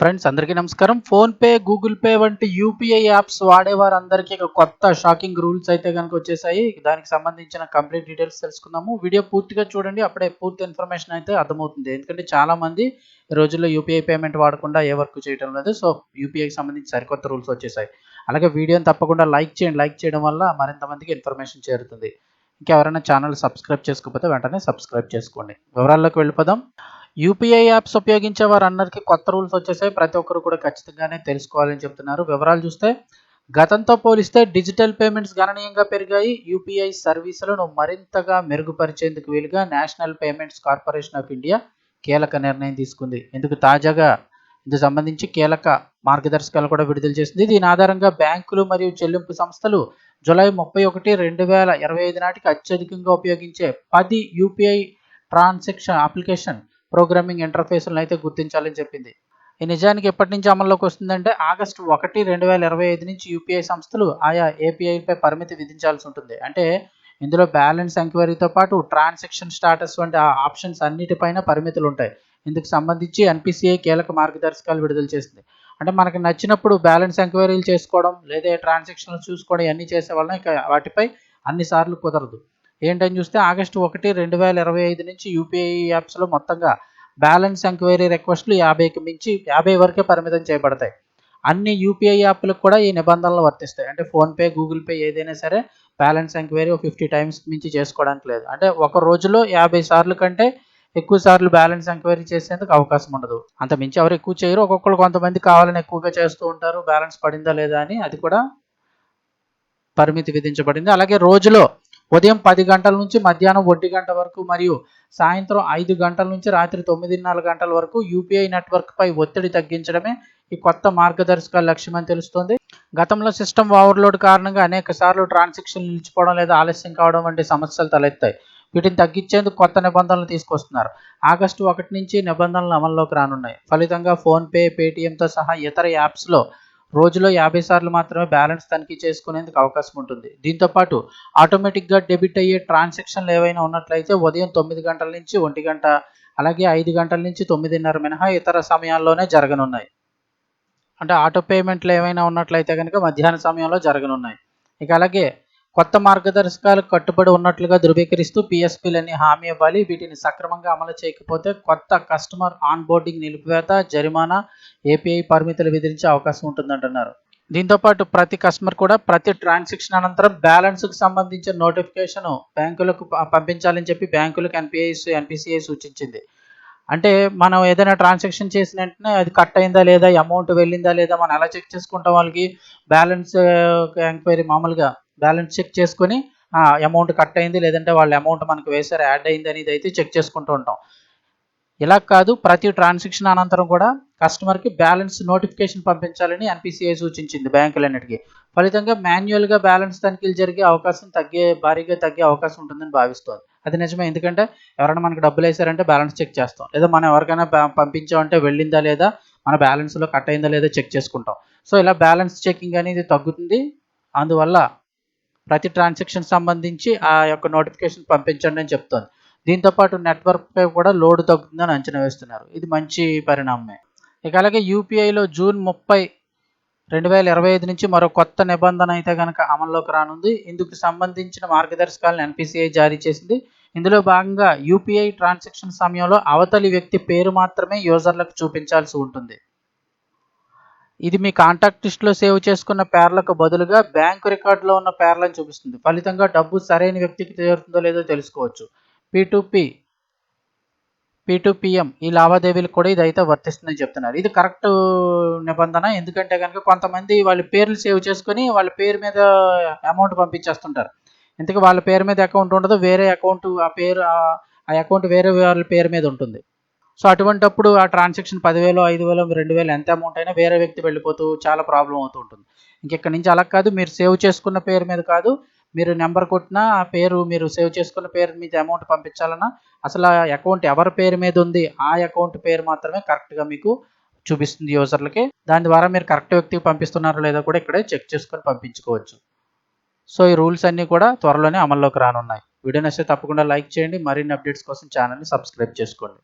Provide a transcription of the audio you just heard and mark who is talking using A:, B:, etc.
A: Friends అందరికీ నమస్కారం. PhonePe Google pay వంటి యూపీఐ యాప్స్ వాడేవారందరికీ ఒక కొత్త షాకింగ్ రూల్స్ అయితే కనుక వచ్చేసాయి. దానికి సంబంధించిన కంప్లీట్ డీటెయిల్స్ తెలుసుకుందాము. వీడియో పూర్తిగా చూడండి. అప్పుడే పూర్తి ఇన్ఫర్మేషన్ అయితే అర్థమవుతుంది. ఎందుకంటే చాలామంది ఈ రోజుల్లో యూపీఐ పేమెంట్ వాడకుండా ఏ వర్క్ చేయడం లేదు. సో యూపీఐకి సంబంధించి సరికొత్త రూల్స్ వచ్చేసాయి. అలాగే వీడియోని తప్పకుండా లైక్ చేయండి. లైక్ చేయడం వల్ల మరింత మందికి ఇన్ఫర్మేషన్ చేరుతుంది. ఇంకెవరైనా ఛానల్ సబ్స్క్రైబ్ చేసుకోకపోతే వెంటనే సబ్స్క్రైబ్ చేసుకోండి. వివరాల్లోకి వెళ్ళిపోదాం. యూపీఐ యాప్స్ ఉపయోగించే వారందరికీ కొత్త రూల్స్ వచ్చేసాయి. ప్రతి ఒక్కరు కూడా ఖచ్చితంగానే తెలుసుకోవాలని చెప్తున్నారు. వివరాలు చూస్తే గతంతో పోలిస్తే డిజిటల్ పేమెంట్స్ గణనీయంగా పెరిగాయి. యూపీఐ సర్వీసులను మరింతగా మెరుగుపరిచేందుకు వీలుగా National Payments Corporation of India కీలక నిర్ణయం తీసుకుంది. ఇందుకు తాజాగా ఇందుకు సంబంధించి కీలక మార్గదర్శకాలు కూడా విడుదల చేసింది. దీని ఆధారంగా బ్యాంకులు మరియు చెల్లింపు సంస్థలు జూలై ముప్పై ఒకటి రెండు వేల ఇరవై ఐదు నాటికి అత్యధికంగా ఉపయోగించే పది యూపీఐ ట్రాన్సాక్షన్ అప్లికేషన్ ప్రోగ్రామింగ్ ఇంటర్ఫేస్లను అయితే గుర్తించాలని చెప్పింది. ఈ నిజానికి ఎప్పటి నుంచి అమల్లోకి వస్తుందంటే ఆగస్టు ఒకటి రెండు వేల ఇరవై ఐదు నుంచి యూపీఐ సంస్థలు ఆయా ఏపీఐపై పరిమితి విధించాల్సి ఉంటుంది. అంటే ఇందులో బ్యాలెన్స్ ఎంక్వైరీతో పాటు ట్రాన్సాక్షన్ స్టాటస్ వంటి ఆప్షన్స్ అన్నిటిపైన పరిమితులు ఉంటాయి. ఇందుకు సంబంధించి ఎన్పిసిఐ కీలక మార్గదర్శకాలు విడుదల చేసింది. అంటే మనకు నచ్చినప్పుడు బ్యాలెన్స్ ఎంక్వైరీలు చేసుకోవడం లేదా ట్రాన్సాక్షన్లు చూసుకోవడం ఇవన్నీ చేసే వలన ఇక వాటిపై అన్నిసార్లు కుదరదు. ఏంటని చూస్తే ఆగస్టు ఒకటి రెండు వేల ఇరవై ఐదు నుంచి యూపీఐ యాప్స్లో మొత్తంగా బ్యాలెన్స్ ఎంక్వైరీ రిక్వెస్ట్లు యాభైకి మించి యాభై వరకే పరిమితం చేయబడతాయి. అన్ని యూపీఐ యాప్లకు కూడా ఈ నిబంధనలు వర్తిస్తాయి. అంటే ఫోన్పే గూగుల్ పే ఏదైనా సరే బ్యాలెన్స్ ఎంక్వైరీ ఫిఫ్టీ టైమ్స్ మించి చేసుకోవడానికి లేదు. అంటే ఒక రోజులో యాభై సార్లు కంటే ఎక్కువ సార్లు బ్యాలెన్స్ ఎంక్వైరీ చేసేందుకు అవకాశం ఉండదు. అంత మించి ఎవరు ఎక్కువ చేయరు. ఒక్కొక్కరు కొంతమంది కావాలని ఎక్కువగా చేస్తూ ఉంటారు. బ్యాలెన్స్ పడిందా లేదా అని అది కూడా పరిమితి విధించబడింది. అలాగే రోజులో ఉదయం పది గంటల నుంచి మధ్యాహ్నం ఒంటి గంట వరకు మరియు సాయంత్రం ఐదు గంటల నుంచి రాత్రి తొమ్మిదిన్నర గంటల వరకు యూపీఐ నెట్వర్క్ పై ఒత్తిడి తగ్గించడమే ఈ కొత్త మార్గదర్శకాల లక్ష్యమని తెలుస్తోంది. గతంలో సిస్టమ్ ఓవర్లోడ్ కారణంగా అనేక సార్లు ట్రాన్సాక్షన్ నిలిచిపోవడం లేదా ఆలస్యం కావడం వంటి సమస్యలు తలెత్తాయి. వీటిని తగ్గించేందుకు కొత్త నిబంధనలు తీసుకొస్తున్నారు. ఆగస్టు ఒకటి నుంచి నిబంధనలు అమల్లోకి రానున్నాయి. ఫలితంగా ఫోన్పే పేటీఎంతో సహా ఇతర యాప్స్లో రోజులో యాభై సార్లు మాత్రమే బ్యాలెన్స్ తనిఖీ చేసుకునేందుకు అవకాశం ఉంటుంది. దీంతో పాటు ఆటోమేటిక్గా డెబిట్ అయ్యే ట్రాన్సాక్షన్లు ఏవైనా ఉన్నట్లయితే ఉదయం తొమ్మిది గంటల నుంచి ఒంటి గంట అలాగే ఐదు గంటల నుంచి తొమ్మిదిన్నర మినహా ఇతర సమయాల్లోనే జరగనున్నాయి. అంటే ఆటో పేమెంట్లు ఏమైనా ఉన్నట్లయితే కనుక మధ్యాహ్న సమయంలో జరగనున్నాయి. ఇక అలాగే కొత్త మార్గదర్శకాలకు కట్టుబడి ఉన్నట్లుగా ధృవీకరిస్తూ పిఎస్పీలని హామీ ఇవ్వాలి. వీటిని సక్రమంగా అమలు చేయకపోతే కొత్త కస్టమర్ ఆన్ బోర్డింగ్ నిలిపివేత జరిమానా ఏపీఐ పరిమితులు విధించే అవకాశం ఉంటుందంటున్నారు. దీంతో పాటు ప్రతి కస్టమర్ కూడా ప్రతి ట్రాన్సాక్షన్ అనంతరం బ్యాలెన్స్కి సంబంధించిన నోటిఫికేషన్ బ్యాంకులకు పంపించాలని చెప్పి బ్యాంకులకు ఎన్పిఐస్ ఎన్పిసిఐ సూచించింది. అంటే మనం ఏదైనా ట్రాన్సాక్షన్ చేసిన వెంటనే అది కట్ అయిందా లేదా అమౌంట్ వెళ్ళిందా లేదా మనం ఎలా చెక్ చేసుకుంటాం వాళ్ళకి? బ్యాలెన్స్ ఎంక్వైరీ మామూలుగా బ్యాలెన్స్ చెక్ చేసుకొని అమౌంట్ కట్ అయింది లేదంటే వాళ్ళ అమౌంట్ మనకు వేసారు యాడ్ అయింది అనేది అయితే చెక్ చేసుకుంటూ ఉంటాం. ఇలా కాదు ప్రతి ట్రాన్సాక్షన్ అనంతరం కూడా కస్టమర్కి బ్యాలెన్స్ నోటిఫికేషన్ పంపించాలని ఎన్పిసిఐ సూచించింది బ్యాంకులన్నిటికీ. ఫలితంగా మాన్యువల్గా బ్యాలెన్స్ తనిఖీలు జరిగే అవకాశం తగ్గే భారీగా తగ్గే అవకాశం ఉంటుందని భావిస్తోంది. అది నిజమే ఎందుకంటే ఎవరైనా మనకి డబ్బులు వేసారంటే బ్యాలెన్స్ చెక్ చేస్తాం. లేదా మనం ఎవరికైనా పంపించామంటే వెళ్ళిందా లేదా మన బ్యాలెన్స్లో కట్ అయిందా లేదా చెక్ చేసుకుంటాం. సో ఇలా బ్యాలెన్స్ చెకింగ్ అనేది తగ్గుతుంది. అందువల్ల ప్రతి ట్రాన్సాక్షన్ సంబంధించి ఆ యొక్క నోటిఫికేషన్ పంపించండి అని చెప్తోంది. దీంతో పాటు నెట్వర్క్పై కూడా లోడ్ తగ్గుతుందని అంచనా వేస్తున్నారు. ఇది మంచి పరిణామమే. ఇక అలాగే యూపీఐలో జూన్ ముప్పై రెండు వేల ఇరవై ఐదు నుంచి మరో కొత్త నిబంధన అయితే కనుక అమల్లోకి రానుంది. ఇందుకు సంబంధించిన మార్గదర్శకాలను ఎన్పిసిఐ జారీ చేసింది. ఇందులో భాగంగా యూపీఐ ట్రాన్సాక్షన్ సమయంలో అవతలి వ్యక్తి పేరు మాత్రమే యూజర్లకు చూపించాల్సి ఉంటుంది. ఇది మీ కాంటాక్ట్ లిస్ట్లో సేవ్ చేసుకున్న పేర్లకు బదులుగా బ్యాంకు రికార్డులో ఉన్న పేర్లను చూపిస్తుంది. ఫలితంగా డబ్బు సరైన వ్యక్తికి చేరుతుందో లేదో తెలుసుకోవచ్చు. పీ పీఎం ఈ లావాదేవీలకు కూడా ఇది అయితే వర్తిస్తుందని చెప్తున్నారు. ఇది కరెక్ట్ నిబంధన. ఎందుకంటే కనుక కొంతమంది వాళ్ళ పేర్లు సేవ్ చేసుకుని వాళ్ళ పేరు మీద అమౌంట్ పంపించేస్తుంటారు. ఇంతకు వాళ్ళ పేరు మీద అకౌంట్ ఉండదు వేరే అకౌంట్ ఆ పేరు ఆ అకౌంట్ వేరే వాళ్ళ పేరు మీద ఉంటుంది. సో అటువంటప్పుడు ఆ ట్రాన్సాక్షన్ పదివేలు ఐదు వేలు రెండు వేలు ఎంత అమౌంట్ అయినా వేరే వ్యక్తి వెళ్ళిపోతూ చాలా ప్రాబ్లం అవుతూ ఉంటుంది. ఇంకెక్కడి నుంచి అలా కాదు మీరు సేవ్ చేసుకున్న పేరు మీద కాదు మీరు నెంబర్ కొట్టినా ఆ పేరు మీరు సేవ్ చేసుకున్న పేరు మీద అమౌంట్ పంపించాలన్నా అసలు ఆ అకౌంట్ ఎవరి పేరు మీద ఉంది ఆ అకౌంట్ పేరు మాత్రమే కరెక్ట్గా మీకు చూపిస్తుంది యూజర్లకి దాని ద్వారా మీరు కరెక్ట్ వ్యక్తికి పంపిస్తున్నారో లేదో కూడా ఇక్కడే చెక్ చేసుకొని పంపించుకోవచ్చు. సో ఈ రూల్స్ అన్నీ కూడా త్వరలోనే అమల్లోకి రానున్నాయి. వీడియో నచ్చితే తప్పకుండా లైక్ చేయండి. మరిన్ని అప్డేట్స్ కోసం ఛానల్ని సబ్స్క్రైబ్ చేసుకోండి.